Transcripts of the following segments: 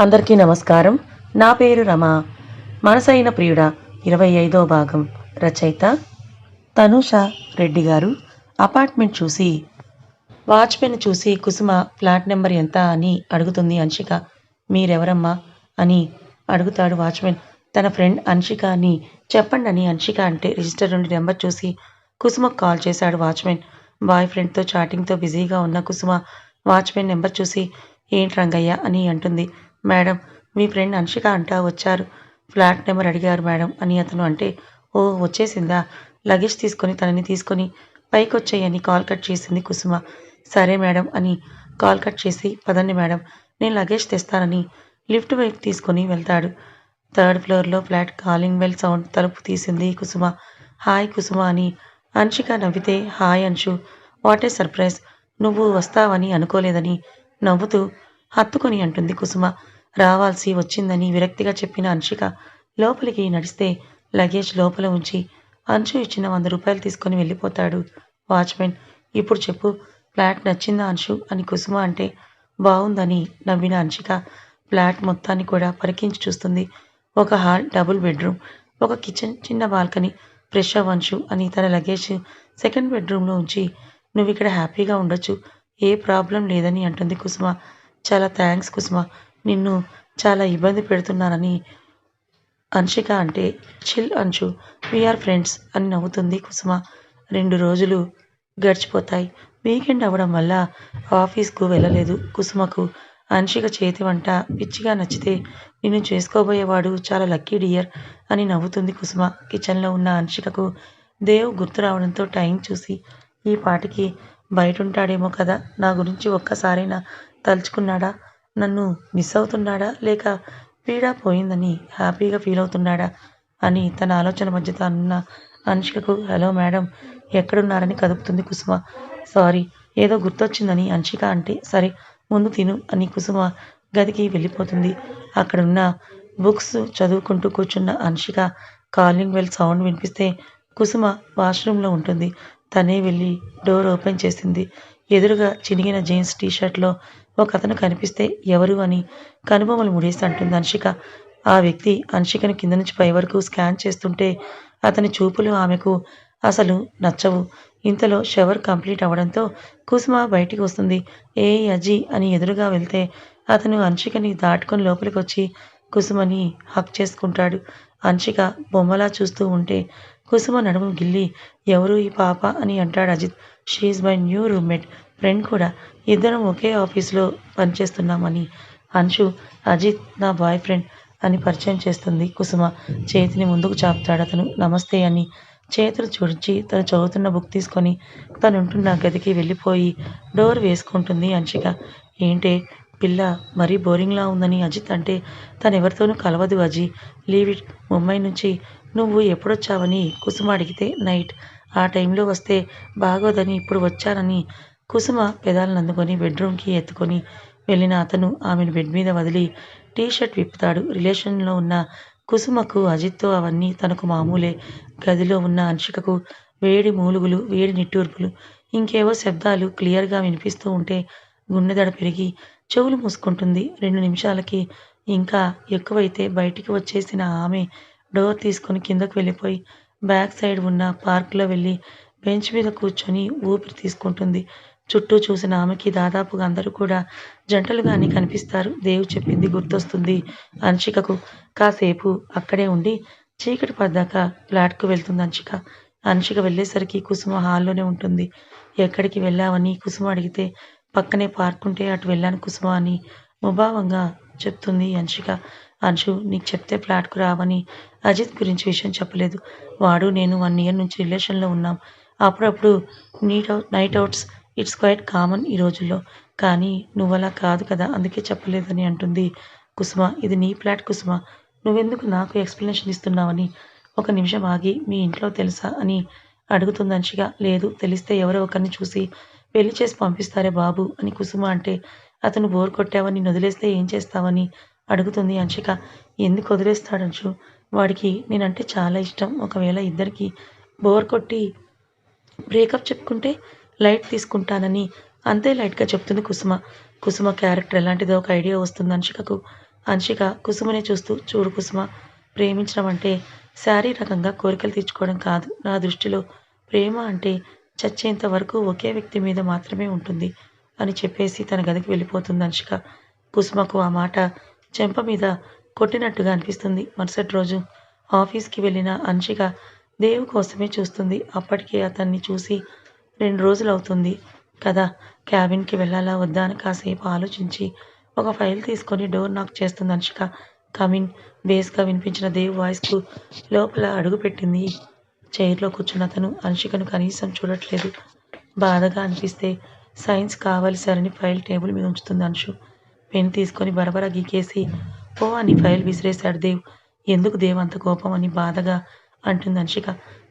అందరికీ నమస్కారం. నా పేరు రమ. మనసైన ప్రియుడ ఇరవై ఐదో భాగం. రచయిత తనుష రెడ్డి గారు. అపార్ట్మెంట్ చూసి వాచ్మెన్ చూసి కుసుమ ఫ్లాట్ నెంబర్ ఎంత అని అడుగుతుంది అంశిక మీరెవరమ్మా అని అడుగుతాడు వాచ్మెన్. తన ఫ్రెండ్ అంశిక అని చెప్పండి అని అంశిక అంటే రిజిస్టర్ నుండి నెంబర్ చూసి కుసుమకు కాల్ చేశాడు వాచ్మెన్. బాయ్ ఫ్రెండ్తో చాటింగ్తో బిజీగా ఉన్న కుసుమ వాచ్మెన్ నెంబర్ చూసి ఏంటి రంగయ్య? అని అంటుంది. మేడం మీ ఫ్రెండ్ అన్షిక అంటా వచ్చారు. ఫ్లాట్ నెంబర్ అడిగారు మేడం అని అతను అంటే ఓ వచ్చేసిందా? లగేజ్ తీసుకొని తనని తీసుకొని పైకి వచ్చేయని కాల్ కట్ చేసింది కుసుమ. సరే మేడం అని కాల్ కట్ చేసి పదండి మేడం నేను లగేజ్ తెస్తానని లిఫ్ట్ వైపు తీసుకొని వెళ్తాడు. థర్డ్ ఫ్లోర్లో ఫ్లాట్ కాలింగ్ బెల్ సౌండ్ తలుపు తీసింది కుసుమ. హాయ్ కుసుమ అని అంశిక నవ్వితే hi Anshu what a surprise నువ్వు వస్తావని అనుకోలేదని నవ్వుతూ హత్తుకొని అంటుంది కుసుమ. రావాల్సి వచ్చిందని విరక్తిగా చెప్పిన అంశిక లోపలికి నడిస్తే లగేజ్ లోపల ఉంచి అంచు ఇచ్చిన వంద రూపాయలు తీసుకొని వెళ్ళిపోతాడు. వాచ్మెన్ ఇప్పుడు చెప్పు ఫ్లాట్ నచ్చిందా అంశు అని కుసుమ అంటే బాగుందని నవ్విన అంశిక ఫ్లాట్ మొత్తాన్ని కూడా పరికించి చూస్తుంది. ఒక హాల్ డబుల్ బెడ్రూమ్ ఒక కిచెన్ చిన్న బాల్కనీ ఫ్రెష్ అవ్వంచు అని తన లగేజ్ సెకండ్ బెడ్రూమ్లో ఉంచి నువ్వు ఇక్కడ హ్యాపీగా ఉండొచ్చు ఏ ప్రాబ్లం లేదని అంటుంది కుసుమ. చాలా థ్యాంక్స్ కుసుమ. నిన్ను చాలా ఇబ్బంది పెడుతున్నానని అన్షిక అంటే చిల్ అంచు వీఆర్ ఫ్రెండ్స్ అని నవ్వుతుంది కుసుమ. రెండు రోజులు గడిచిపోతాయి. వీకెండ్ అవ్వడం వల్ల ఆఫీస్కు వెళ్ళలేదు కుసుమకు. అన్షిక చేతి వంట పిచ్చిగా నచ్చితే నిన్ను చేసుకోబోయేవాడు చాలా లక్కీ డియర్ అని నవ్వుతుంది కుసుమ. కిచెన్లో ఉన్న అన్షికకు దేవ్ గుర్తు రావడంతో టైం చూసి ఈ పాటికి బయట ఉంటాడేమో కదా నా గురించి ఒక్కసారైనా తలుచుకున్నాడా? నన్ను మిస్ అవుతున్నాడా? లేక పీడా పోయిందని హ్యాపీగా ఫీల్ అవుతున్నాడా? అని తన ఆలోచన మధ్య తనున్న అంశికకు హలో మేడం ఎక్కడున్నారని కదుపుతుంది కుసుమ. సారీ ఏదో గుర్తొచ్చిందని అంశిక అంటే సరే ముందు తిను అని కుసుమ గదికి వెళ్ళిపోతుంది. అక్కడున్న బుక్స్ చదువుకుంటూ కూర్చున్న అంశిక కాలింగ్ బెల్ సౌండ్ వినిపిస్తే కుసుమ వాష్రూమ్లో ఉంటుంది. తనే వెళ్ళి డోర్ ఓపెన్ చేసింది. ఎదురుగా చినిగిన జీన్స్ టీషర్ట్లో ఒక అతను కనిపిస్తే ఎవరు అని కనుబొమ్మలు ముడేసి అంటుంది అన్షిక ఆ వ్యక్తి అన్షికను కింద నుంచి పై వరకు స్కాన్ చేస్తుంటే అతని చూపులు ఆమెకు అసలు నచ్చవు. ఇంతలో షవర్ కంప్లీట్ అవ్వడంతో కుసుమ బయటికి వస్తుంది. ఏ అజీ అని ఎదురుగా వెళ్తే అతను అన్షికని దాటుకొని లోపలికి వచ్చి కుసుమని హక్ చేసుకుంటాడు. అన్షిక బొమ్మలా చూస్తూ ఉంటే కుసుమ నడుము గిల్లి ఎవరు ఈ పాప అని అంటాడు Ajith. She's my new roommate friend కూడా ఇద్దరం ఒకే ఆఫీస్లో పనిచేస్తున్నామని అంశు అజిత్ నా బాయ్ ఫ్రెండ్ అని పరిచయం చేస్తుంది. కుసుమ చేతిని ముందుకు చాపుతాడు. అతను నమస్తే అని చేతులు చూడించి తను చదువుతున్న బుక్ తీసుకొని తను ఉంటున్న గదికి వెళ్ళిపోయి డోర్ వేసుకుంటుంది అంశిక. ఏంటే పిల్ల మరీ బోరింగ్లా ఉందని అజిత్ అంటే తను ఎవరితోనూ కలవదు అజీ. లీవ్ ఇట్ ముంబై నుంచి నువ్వు ఎప్పుడొచ్చావని కుసుమ అడిగితే నైట్. ఆ టైంలో వస్తే బాగోదని ఇప్పుడు వచ్చానని కుసుమ పెదాలను అందుకొని బెడ్రూమ్కి ఎత్తుకొని వెళ్ళిన అతను ఆమెను బెడ్ మీద వదిలి టీ షర్ట్ విప్పుతాడు. రిలేషన్లో ఉన్న కుసుమకు అజిత్తో అవన్నీ తనకు మామూలే. గదిలో ఉన్న అంశికకు వేడి మూలుగులు వేడి నిట్టూర్పులు ఇంకేవో శబ్దాలు క్లియర్గా వినిపిస్తూ ఉంటే గుండెదడ పెరిగి చెవులు మూసుకుంటుంది. రెండు నిమిషాలకి ఇంకా ఎక్కువైతే బయటికి వచ్చేసిన ఆమె డోర్ తీసుకొని కిందకు వెళ్ళిపోయి బ్యాక్ సైడ్ ఉన్న పార్క్లో వెళ్ళి బెంచ్ మీద కూర్చొని ఊపిరి తీసుకుంటుంది. చుట్టూ చూసిన ఆమెకి దాదాపుగా అందరూ కూడా జంటలుగానే కనిపిస్తారు. దేవు చెప్పింది గుర్తొస్తుంది అంశికకు కాసేపు అక్కడే ఉండి చీకటి పడ్డాక ఫ్లాట్కు వెళ్తుంది అంశిక అంశిక వెళ్ళేసరికి కుసుమ హాల్లోనే ఉంటుంది. ఎక్కడికి వెళ్ళావని కుసుమ అడిగితే పక్కనే పార్క్ ఉంటే అటు వెళ్ళాను కుసుమ అని ముభావంగా చెప్తుంది అంశిక అంశు నీకు చెప్తే ఫ్లాట్కు రావని అజిత్ గురించి విషయం చెప్పలేదు. వాడు నేను వన్ ఇయర్ నుంచి రిలేషన్లో ఉన్నాం. అప్పుడప్పుడు neat out night outs it's quite common ఈ రోజుల్లో. కానీ నువ్వలా కాదు కదా అందుకే చెప్పలేదని అంటుంది కుసుమ. ఇది నీ ఫ్లాట్ కుసుమ. నువ్వెందుకు నాకు ఎక్స్ప్లెనేషన్ ఇస్తున్నావని? ఒక నిమిషం ఆగి మీ ఇంట్లో తెలుసా అని అడుగుతుంది అంశిక లేదు తెలిస్తే ఎవరో ఒకరిని చూసి పెళ్ళి చేసి పంపిస్తారే బాబు అని కుసుమ అంటే అతను బోర్ కొట్టావని వదిలేస్తే ఏం చేస్తావని అడుగుతుంది అంశిక ఎందుకు వదిలేస్తాడంచు వాడికి నేనంటే చాలా ఇష్టం. ఒకవేళ ఇద్దరికి బోర్ కొట్టి బ్రేకప్ చెప్పుకుంటే లైట్ తీసుకుంటానని. అంతే లైట్గా చెప్తుంది కుసుమ. కుసుమ క్యారెక్టర్ ఎలాంటిదో ఒక ఐడియా వస్తుంది అంశికకు అంశిక కుసుమనే చూస్తూ చూడు కుసుమ ప్రేమించడం అంటే శారీరకంగా కోరికలు తీర్చుకోవడం కాదు. నా దృష్టిలో ప్రేమ అంటే చచ్చేంత వరకు ఒకే వ్యక్తి మీద మాత్రమే ఉంటుంది అని చెప్పేసి తన గదికి వెళ్ళిపోతుంది అంశిక కుసుమకు ఆ మాట చెంప మీద కొట్టినట్టుగా అనిపిస్తుంది. మరుసటి రోజు ఆఫీస్కి వెళ్ళిన అంశిక దేవు కోసమే చూస్తుంది. అప్పటికే అతన్ని చూసి రెండు రోజులు అవుతుంది కదా. క్యాబిన్కి వెళ్ళాలా వద్దా అని కాసేపు ఆలోచించి ఒక ఫైల్ తీసుకొని డోర్ నాక్ చేస్తుంది అంశిక కమిన్ బేస్గా వినిపించిన దేవ్ వాయిస్కు లోపల అడుగుపెట్టింది. చైర్లో కూర్చున్న అతను అనుషికను కనీసం చూడట్లేదు. బాధగా అనిపిస్తే సైన్స్ కావాలి సార్ అని ఫైల్ టేబుల్ మీద ఉంచుతుంది అంశు పెన్ తీసుకొని బరబర గీకేసి ఓ అని ఫైల్ విసిరేశాడు దేవ్. ఎందుకు దేవ్ అంత కోపం అని బాధగా? అంటుంది అంశిక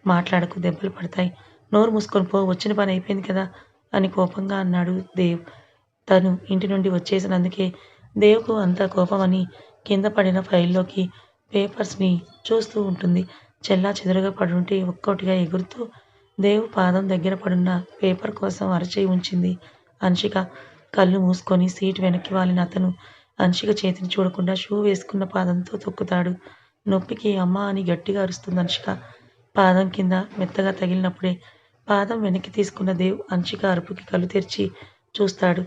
మాట్లాడకు దెబ్బలు పడతాయి. నోరు మూసుకొని పో వచ్చిన పని అయిపోయింది కదా అని కోపంగా అన్నాడు దేవ్. తను ఇంటి నుండి వచ్చేసినందుకే దేవ్కు అంత కోపం అని కింద పడిన ఫైల్లోకి పేపర్స్ని చూస్తూ ఉంటుంది. చెల్లా చెదురుగా పడుంటే ఒక్కొక్కటిగా ఎగురుతూ దేవు పాదం దగ్గర పడున్న పేపర్ కోసం అరచేయి ఉంచింది. అంశిక కళ్ళు మూసుకొని సీట్ వెనక్కి వాలిన అతను అంశిక చేతిని చూడకుండా షూ వేసుకున్న పాదంతో తొక్కుతాడు. నొప్పికి అమ్మ అని గట్టిగా అరుస్తుంది అంశిక. పాదం కింద మెత్తగా తగిలినప్పుడే పాదం వెనక్కి తీసుకున్న దేవ్ అంశిక అరుపుకి కళ్ళు తెరిచి చూస్తాడు.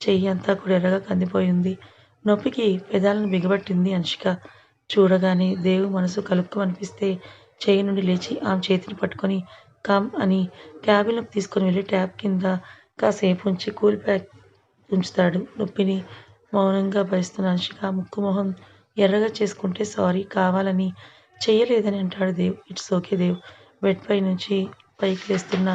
చెయ్యి అంతా కూడా ఎర్రగా కందిపోయింది. నొప్పికి పెదాలను బిగబట్టింది అంశిక. చూడగానే దేవు మనసు కలుపుకు అనిపిస్తే చెయ్యి నుండి లేచి ఆమె చేతిని పట్టుకొని కమ్ అని క్యాబిన్లోకి తీసుకొని వెళ్ళి ట్యాప్ కింద కాసేపు ఉంచి కూల్ ప్యాక్ ఉంచుతాడు. నొప్పిని మౌనంగా భరిస్తున్న అంశిక ముక్కు మొహం ఎర్రగా చేసుకుంటే సారీ కావాలని చెయ్యలేదని అంటాడు Dev. It's okay Dev. Bed పై నుంచి పైకి లేస్తున్న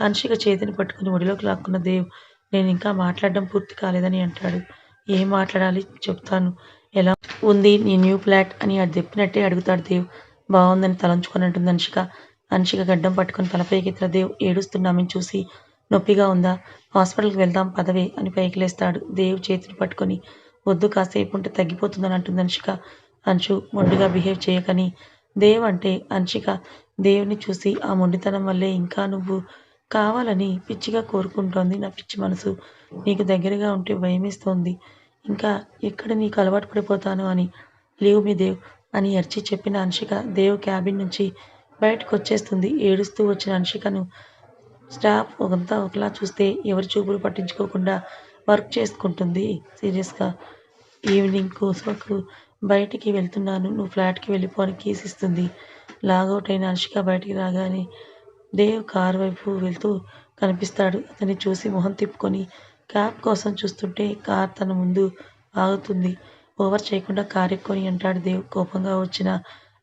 అంశిక చేతిని పట్టుకుని ఒడిలోకి లాక్కున్న దేవ్ నేను ఇంకా మాట్లాడడం పూర్తి కాలేదని అంటాడు. ఏం మాట్లాడాలి? చెప్తాను. ఎలా ఉంది నీ న్యూ ఫ్లాట్? అని అది చెప్పినట్టే అడుగుతాడు దేవ్. బాగుందని తలంచుకొని అంటుంది అంశిక అంశిక గడ్డం పట్టుకొని తలపైకి ఎత్తిన దేవ్ ఏడుస్తున్నామని చూసి నొప్పిగా ఉందా? హాస్పిటల్కి వెళ్దాం పదవే అని పైకి లేస్తాడు. దేవ్ చేతిని పట్టుకొని వద్దు కాసేపు ఉంటే తగ్గిపోతుందని అంటుంది అంశిక అంశు మొండిగా బిహేవ్ చేయకని దేవ్ అంటే అంశిక దేవుని చూసి ఆ మొండితనం వల్లే ఇంకా నువ్వు కావాలని పిచ్చిగా కోరుకుంటోంది నా పిచ్చి మనసు. నీకు దగ్గరగా ఉంటే భయమేస్తోంది. ఇంకా ఎక్కడ నీకు అలవాటు పడిపోతాను అని లీవ్ మీ దేవ్ అని అర్చి చెప్పిన అంశిక దేవ్ క్యాబిన్ నుంచి బయటకు వచ్చేస్తుంది ఏడుస్తూ వచ్చిన అంశికను స్టాఫ్ ఒకంతా ఒకలా చూస్తే ఎవరి చూపులు పట్టించుకోకుండా వర్క్ చేసుకుంటుంది. సీరియస్గా ఈవినింగ్ కోసకు బయటికి వెళ్తున్నాను. నువ్వు ఫ్లాట్కి వెళ్ళిపోని కీస్ ఇస్తుంది లాగౌట్ అయిన హర్షిక బయటికి రాగానే దేవ్ కార్ వైపు వెళ్తూ కనిపిస్తాడు. అతన్ని చూసి మొహం తిప్పుకొని క్యాబ్ కోసం చూస్తుంటే కార్ తన ముందు ఆగుతుంది. ఓవర్ చేయకుండా కార్ ఎక్కుని అంటాడు దేవ్. కోపంగా వచ్చిన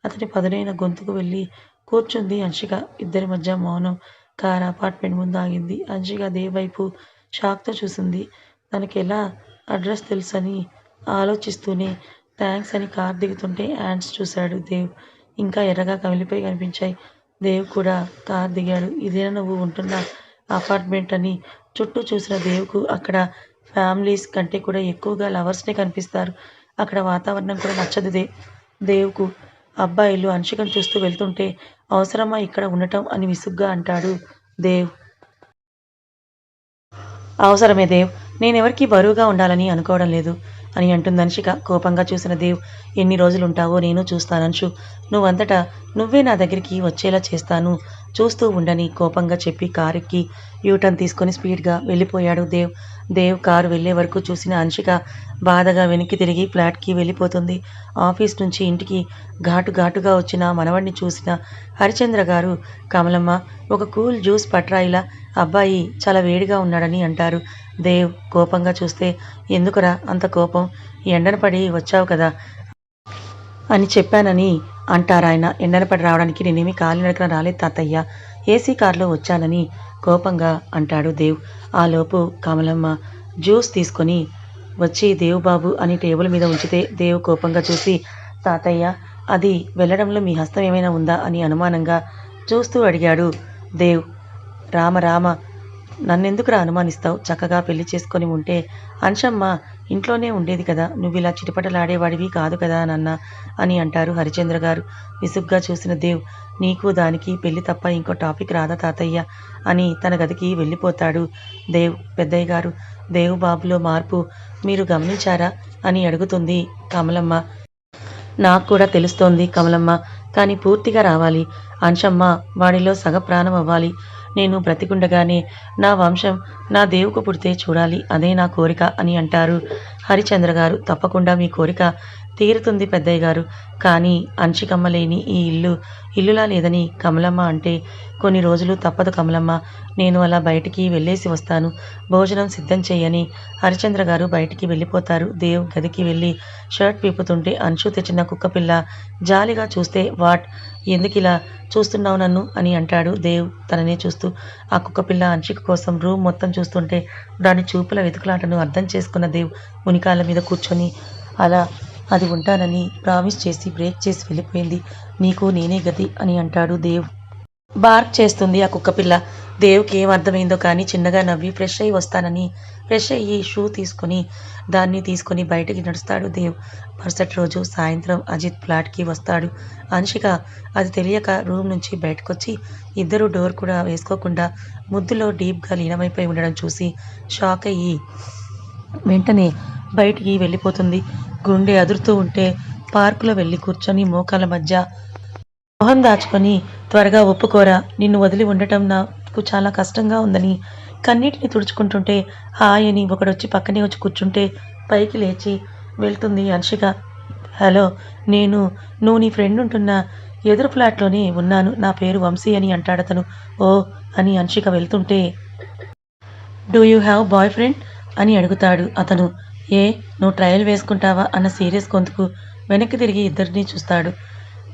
అతని పదునైన గొంతుకు వెళ్ళి కూర్చుంది హర్షిక. ఇద్దరి మధ్య మౌనం. కార్ అపార్ట్మెంట్ ముందు ఆగింది. హర్షిక దేవ్ వైపు షాక్తో చూసింది. తనకి ఎలా అడ్రస్ తెలుసని ఆలోచిస్తూనే థ్యాంక్స్ అని కార్ దిగుతుంటే హ్యాండ్స్ చూశాడు దేవ్. ఇంకా ఎర్రగా కమిలిపోయి కనిపించాయి. దేవ్ కూడా కార్ దిగాడు. ఇదేనా నువ్వు ఉంటున్న అపార్ట్మెంట్ అని చుట్టూ చూసిన దేవ్కు అక్కడ ఫ్యామిలీస్ కంటే కూడా ఎక్కువగా లవర్స్నే కనిపిస్తారు. అక్కడ వాతావరణం కూడా నచ్చదు దే దేవ్కు అబ్బాయిలు అంశికను చూస్తూ వెళ్తుంటే అవసరమా ఇక్కడ ఉండటం అని విసుగ్గా అంటాడు దేవ్. అవసరమే దేవ్. నేనెవరికి బరువుగా ఉండాలని అనుకోవడం లేదు. అని అంటుంది అన్షిక కోపంగా చూసిన దేవ్ ఎన్ని రోజులుంటావో నేను చూస్తానంశు నువ్వంతటా నువ్వే నా దగ్గరికి వచ్చేలా చేస్తాను. చూస్తూ ఉండని కోపంగా చెప్పి కారెక్కి యూటర్న్ తీసుకొని స్పీడ్గా వెళ్ళిపోయాడు దేవ్. దేవ్ కారు వెళ్ళే వరకు చూసిన అన్షిక బాధగా వెనక్కి తిరిగి ఫ్లాట్కి వెళ్ళిపోతుంది. ఆఫీస్ నుంచి ఇంటికి ఘాటు ఘాటుగా వచ్చిన మనవడిని చూసిన హరిచంద్ర గారు కమలమ్మ ఒక కూల్ జ్యూస్ పట్రాయిలా అబ్బాయి చాలా వేడిగా ఉన్నాడని అంటారు. దేవ్ కోపంగా చూస్తే ఎందుకురా అంత కోపం? ఎండన పడి వచ్చావు కదా. అని చెప్పానని అంటారాయన ఎండన పడి రావడానికి నేనేమి కాలినడకన రాలేదు తాతయ్య. ఏసీ కారులో వచ్చానని కోపంగా అంటాడు దేవ్. ఆలోపు కమలమ్మ జ్యూస్ తీసుకొని వచ్చి దేవుబాబు అని టేబుల్ మీద ఉంచితే దేవు కోపంగా చూసి తాతయ్య అది వెళ్ళడంలో మీ హస్తం ఏమైనా ఉందా? అని అనుమానంగా చూస్తూ అడిగాడు దేవ్. రామ రామ నన్నెందుకురా అనుమానిస్తావు? చక్కగా పెళ్ళి చేసుకొని ఉంటే అంశమ్మ ఇంట్లోనే ఉండేది కదా. నువ్వు ఇలా చిటపటలాడేవాడివి కాదు కదా నాన్న అని అంటారు హరిచంద్ర గారు. విసుగ్గా చూసిన దేవ్ నీకు దానికి పెళ్ళి తప్ప ఇంకో టాపిక్ రాదా తాతయ్య అని తన గదికి వెళ్ళిపోతాడు దేవ్ పెద్దయ్య గారు. దేవ్ బాబులో మార్పు మీరు గమనించారా అని అడుగుతుంది కమలమ్మ. నాకు కూడా తెలుస్తోంది కమలమ్మ కానీ పూర్తిగా రావాలి. అంశమ్మ వాడిలో సగ ప్రాణం అవ్వాలి. నేను బ్రతికుండగానే నా వంశం నా దేవుకు పుడితే చూడాలి అదే నా కోరిక అని అంటారు. హరిచంద్ర గారు తప్పకుండా మీ కోరిక తీరుతుంది పెద్దయ్య గారు. కానీ అంచికమ్మ లేని ఈ ఇల్లు ఇల్లులా లేదని కమలమ్మ అంటే కొన్ని రోజులు తప్పదు కమలమ్మ. నేను అలా బయటికి వెళ్ళేసి వస్తాను. భోజనం సిద్ధం చేయని హరిచంద్ర గారు బయటికి వెళ్ళిపోతారు. దేవ్ గదికి వెళ్ళి షర్ట్ పీపుతుంటే అంచు తెచ్చిన కుక్కపిల్ల జాలిగా చూస్తే వాట్? ఎందుకు ఇలా చూస్తున్నావు నన్ను? అని అంటాడు దేవ్ తననే చూస్తూ. ఆ కుక్కపిల్ల అంచిక కోసం రూమ్ మొత్తం చూస్తుంటే దాని చూపుల వెతుకులాటను అర్థం చేసుకున్న దేవ్ మునికాళ్ళ మీద కూర్చొని అలా అది ఉంటానని ప్రామిస్ చేసి బ్రేక్ చేసి వెళ్ళిపోయింది. నీకు నేనే గతి అని అంటాడు దేవ్. బార్క్ చేస్తుంది ఆ కుక్కపిల్ల దేవుకి ఏం అర్థమైందో కానీ చిన్నగా నవ్వి ఫ్రెష్ అయ్యి వస్తానని ఫ్రెష్ అయ్యి షూ తీసుకొని దాన్ని తీసుకొని బయటికి నడుస్తాడు దేవ్. మరుసటి రోజు సాయంత్రం అజిత్ ఫ్లాట్కి వస్తాడు. అంశిక అది తెలియక రూమ్ నుంచి బయటకొచ్చి ఇద్దరు డోర్ కూడా వేసుకోకుండా ముద్దులో డీప్గా లీనమైపోయి ఉండడం చూసి షాక్ అయ్యి వెంటనే బయటికి వెళ్ళిపోతుంది. గుండె అదురుతూ ఉంటే పార్కులో వెళ్ళి కూర్చొని మోకాల మధ్య మొహం దాచుకొని త్వరగా ఒప్పుకోరా నిన్ను వదిలి ఉండటం నాకు చాలా కష్టంగా ఉందని కన్నీటిని తుడుచుకుంటుంటే హాయ్ అని ఒకడొచ్చి పక్కనే వచ్చి కూర్చుంటే పైకి లేచి వెళ్తుంది అన్షిక హలో నేను నువ్వు నీ ఫ్రెండ్ ఉంటున్న ఎదురు ఫ్లాట్లోనే ఉన్నాను నా పేరు వంశీ అని అంటాడతను ఓ అని అన్షిక వెళ్తుంటే do you have boy friend? అని అడుగుతాడు అతను. ఏ నువ్వు ట్రయల్ వేసుకుంటావా అన్న సీరియస్ గొంతుకు వెనక్కి తిరిగి ఇద్దరిని చూస్తాడు.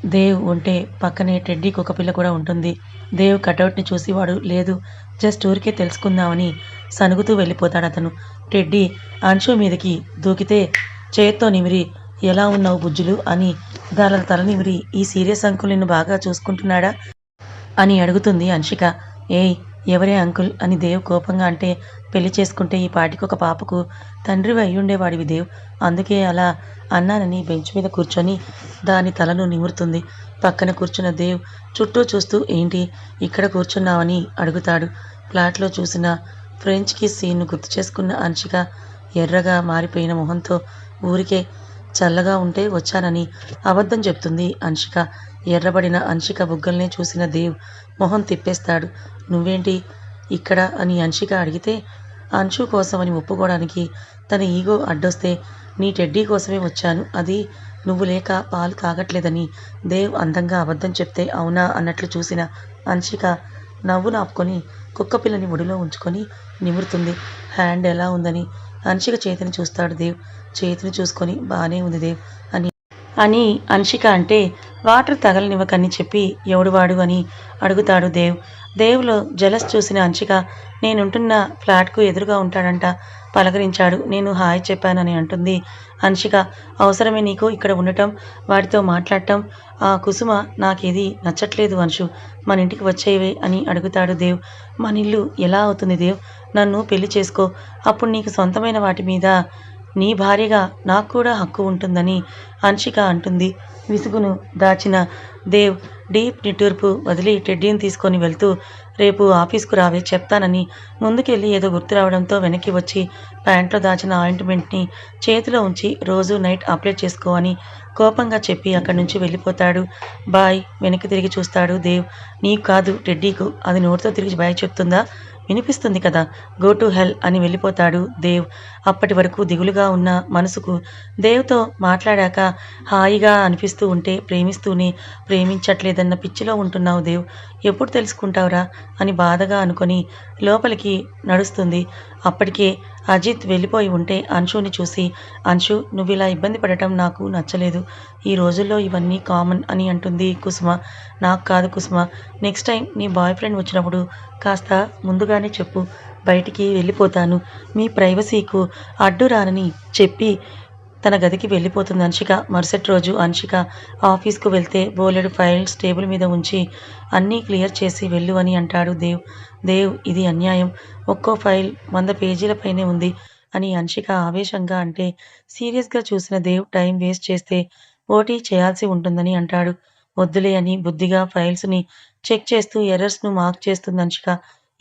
దేవ్ ఉంటే పక్కనే టెడ్డీ కుక్కపిల్ల కూడా ఉంటుంది. దేవ్ కటౌట్ని చూసి వాడు లేదు జస్ట్ ఊరికే తెలుసుకుందామని సనుగుతూ వెళ్ళిపోతాడు అతను. టెడ్డీ అంశు మీదకి దూకితే చేత్తో నిమిరి ఎలా ఉన్నావు బుజ్జులు అని దాని తల నిమిరి ఈ సీరియస్ అంకుల్ నిన్ను బాగా చూసుకుంటున్నాడా అని అడుగుతుంది అంశిక. ఏయ్ ఎవరే అంకుల్ అని దేవ్ కోపంగా అంటే పెళ్ళి చేసుకుంటే ఈ పాటికి ఒక పాపకు తండ్రివి అయ్యుండేవాడివి దేవ్. అందుకే అలా అన్నానని బెంచ్ మీద కూర్చొని దాని తలను నిమురుతుంది. పక్కన కూర్చున్న దేవ్ చుట్టూ చూస్తూ ఏంటి? ఇక్కడ కూర్చున్నావని అడుగుతాడు. ఫ్లాట్లో చూసిన ఫ్రెంచ్ సీన్ను గుర్తు చేసుకున్న అంశిక ఎర్రగా మారిపోయిన మొహంతో ఊరికే చల్లగా ఉంటే వచ్చానని అబద్ధం చెప్తుంది అంశిక ఎర్రబడిన అంశిక బుగ్గల్నే చూసిన దేవ్ మొహం తిప్పేస్తాడు. నువ్వేంటి? ఇక్కడ అని అంశిక అడిగితే అంశు కోసమని ఒప్పుకోవడానికి తన ఈగో అడ్డొస్తే నీ టెడ్డీ కోసమే వచ్చాను. అది నువ్వు లేక పాలు తాగట్లేదని దేవ్ అందంగా అబద్ధం చెప్తే అవునా అన్నట్లు చూసిన అంశిక నవ్వు నాపుకొని కుక్కపిల్లని ఒడిలో ఉంచుకొని నిమురుతుంది. హ్యాండ్ ఎలా ఉందని అంశిక చేతిని చూస్తాడు దేవ్. చేతిని చూసుకొని బాగానే ఉంది దేవ్ అని అని అంశిక అంటే వాటర్ తగలనివ్వకని చెప్పి ఎవడువాడు అని అడుగుతాడు దేవ్. దేవులో జలస్ చూసిన అంశిక నేనుంటున్న ఫ్లాట్కు ఎదురుగా ఉంటాడంట. పలకరించాడు. నేను హాయ్ చెప్పానని అంటుంది అంశిక అవసరమే నీకు ఇక్కడ ఉండటం వాడితో మాట్లాడటం. ఆ కుసుమ నాకేది నచ్చట్లేదు అంశు మన ఇంటికి వచ్చేవే అని అడుగుతాడు దేవ్. మన ఇల్లు ఎలా అవుతుంది దేవ్? నన్ను పెళ్ళి చేసుకో. అప్పుడు నీకు సొంతమైన వాటి మీద నీ భార్యగా నాకు కూడా హక్కు ఉంటుందని అంశిక అంటుంది. విసుగును దాచిన దేవ్ డీప్ నిట్టూర్పు వదిలి టెడ్డీని తీసుకొని వెళ్తూ రేపు ఆఫీస్కు రావే చెప్తానని. ముందుకెళ్ళి ఏదో గుర్తు రావడంతో వెనక్కి వచ్చి ప్యాంట్లో దాచిన ఆయింట్మెంట్ని చేతిలో ఉంచి రోజు నైట్ అప్లై చేసుకో అని కోపంగా చెప్పి అక్కడి నుంచి వెళ్ళిపోతాడు. బాయ్ వెనక్కి తిరిగి చూస్తాడు దేవ్. నీకు కాదు టెడ్డీకు అది నోటితో తిరిగి బాయ్ చెప్తుందా? వినిపిస్తుంది కదా గో టు హెల్ అని వెళ్ళిపోతాడు దేవ్. అప్పటి వరకు దిగులుగా ఉన్న మనసుకు దేవ్తో మాట్లాడాక హాయిగా అనిపిస్తూ ఉంటే ప్రేమిస్తూనే ప్రేమించట్లేదన్న పిచ్చిలో ఉంటున్నావు దేవ్. ఎప్పుడు తెలుసుకుంటావురా అని బాధగా అనుకొని లోపలికి నడుస్తుంది. అప్పటికే అజిత్ వెళ్ళిపోయి ఉంటే అంశుని చూసి అంశు నువ్వు ఇలా ఇబ్బంది పడటం నాకు నచ్చలేదు. ఈ రోజుల్లో ఇవన్నీ కామన్ అని అంటుంది కుసుమ. నాకు కాదు కుసుమ. నెక్స్ట్ టైం నీ బాయ్ ఫ్రెండ్ వచ్చినప్పుడు కాస్త ముందుగానే చెప్పు. బయటికి వెళ్ళిపోతాను. మీ ప్రైవసీకు అడ్డు రానని చెప్పి తన గదికి వెళ్ళిపోతుంది అన్షిక. మరుసటి రోజు అన్షిక ఆఫీస్కు వెళ్తే బోలెడు ఫైల్స్ టేబుల్ మీద ఉంచి అన్నీ క్లియర్ చేసి వెళ్ళు అని అంటాడు దేవ్. దేవ్ ఇది అన్యాయం. ఒక్కో ఫైల్ వంద పేజీల పైనే ఉంది అని అన్షిక ఆవేశంగా అంటే సీరియస్గా చూసిన దేవ్ టైం వేస్ట్ చేస్తే ఓటీ చేయాల్సి ఉంటుందని అంటాడు. వద్దులే అని బుద్ధిగా ఫైల్స్ని చెక్ చేస్తూ ఎర్రర్స్ను మార్క్ చేస్తుంది అన్షిక.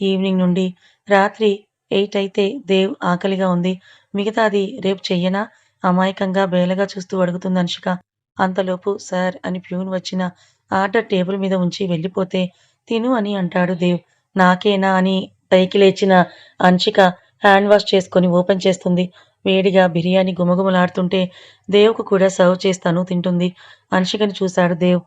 ఈవినింగ్ నుండి రాత్రి ఎయిట్ అయితే దేవ్ ఆకలిగా ఉంది. మిగతాది రేపు చెయ్యనా? అమాయకంగా బేలగా చూస్తూ అడుగుతుంది అనుషిక. అంతలోపు సార్ అని ప్యూన్ వచ్చిన ఆర్డర్ టేబుల్ మీద ఉంచి వెళ్ళిపోతే తిను అని అంటాడు దేవ్. నాకేనా అని పైకి లేచిన అంశిక హ్యాండ్ వాష్ చేసుకొని ఓపెన్ చేస్తుంది. వేడిగా బిర్యానీ గుమగుమలాడుతుంటే దేవ్కు కూడా సర్వ్ చేస్తాను తింటుంది. అంశికని చూశాడు దేవ్.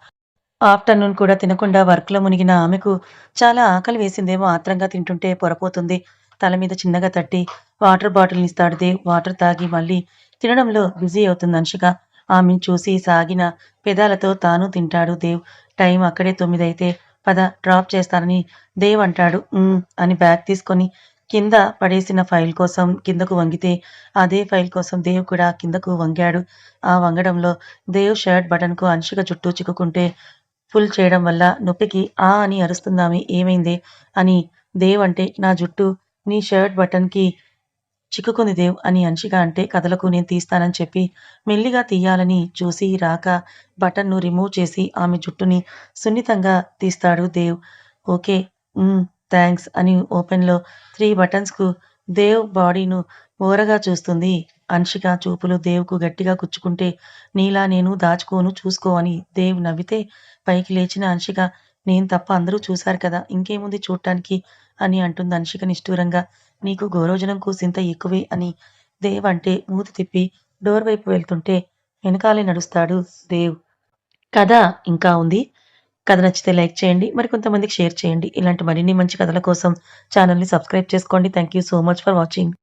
ఆఫ్టర్నూన్ కూడా తినకుండా వర్క్లో మునిగిన ఆమెకు చాలా ఆకలి వేసిందేమో ఆత్రంగా తింటుంటే పొరపోతుంది. తల మీద చిన్నగా తట్టి వాటర్ బాటిల్ ఇస్తాడు వాటర్ తాగి మళ్ళీ తినడంలో బిజీ అవుతుంది అంశిక ఆమెను చూసి సాగిన పెదాలతో తాను తింటాడు దేవ్. టైం అక్కడే తొమ్మిది అయితే పద డ్రాప్ చేస్తానని దేవ్ అంటాడు. "ఉమ్" అని బ్యాగ్ తీసుకొని కింద పడేసిన ఫైల్ కోసం కిందకు వంగితే అదే ఫైల్ కోసం దేవ్ కూడా కిందకు వంగాడు. ఆ వంగడంలో దేవ్ షర్ట్ బటన్కు అంశిక చుట్టూ చిక్కుకుంటే పుల్ చేయడం వల్ల నొప్పికి ఆ అని అరుస్తుందామె ఏమైంది? అని దేవ్ అంటే నా జుట్టు నీ షర్ట్ బటన్కి చిక్కుకుంది దేవ్ అని అంశిక అంటే కథలకు నేను తీస్తానని చెప్పి మెల్లిగా తీయాలని చూసి రాక బటన్ను రిమూవ్ చేసి ఆమె జుట్టుని సున్నితంగా తీస్తాడు దేవ్. ఓకే థ్యాంక్స్ అని ఓపెన్లో త్రీ బటన్స్కు దేవ్ బాడీను ఓరగా చూస్తుంది. అంశిక చూపులు దేవ్కు గట్టిగా కుచ్చుకుంటే నీలా నేను దాచుకోను చూసుకో అని దేవ్ నవ్వితే పైకి లేచిన అన్షిక నేను తప్ప అందరూ చూశారు కదా ఇంకేముంది చూడటానికి అని అంటుంది అన్షిక నిష్ఠూరంగా. నీకు గోరోజనం కూసింత ఎక్కువే అని దేవ్ అంటే మూతి తిప్పి డోర్ వైపు వెళ్తుంటే వెనకాలే నడుస్తాడు దేవ్. కథ ఇంకా ఉంది. కథ నచ్చితే లైక్ చేయండి మరి కొంతమందికి షేర్ చేయండి. ఇలాంటి మరిన్ని మంచి కథల కోసం ఛానల్ని సబ్స్క్రైబ్ చేసుకోండి. Thank you so much for watching.